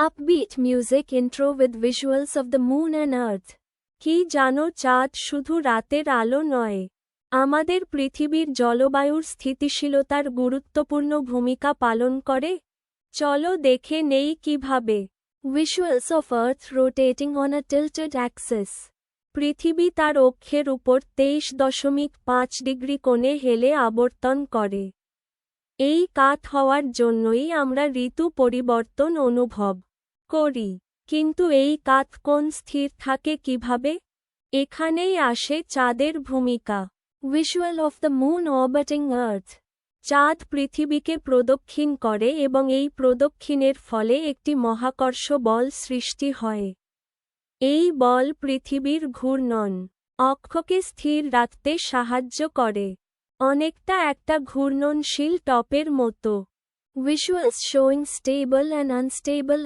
Upbeat music intro with visuals of the moon and earth. কি জানো চাঁদ শুধু রাতের আলো নয়। আমাদের পৃথিবীর জলবায়ুর স্থিতিশীলতার গুরুত্বপূর্ণ ভূমিকা পালন করে। চলো দেখে নেই কীভাবে। Visuals of earth rotating on a tilted axis পৃথিবী তার অক্ষের উপর তেইশ দশমিক পাঁচ ডিগ্রি কোণে হেলে আবর্তন করে। এই কাত হওয়ার জন্যই আমরা ঋতু পরিবর্তন অনুভব। করি, কিন্তু এই কাত কোণ স্থির থাকে কীভাবে? এখানেই আসে চাঁদের ভূমিকা। Visual of the moon orbiting earth চাঁদ পৃথিবীকে প্রদক্ষিণ করে এবং এই প্রদক্ষিণের ফলে একটি মহাকর্ষ বল সৃষ্টি হয়। এই বল পৃথিবীর ঘূর্ণন অক্ষকে স্থির রাখতে সাহায্য করে। অনেকটা একটা ঘূর্ণনশীল টপের মতো। Visuals showing stable and unstable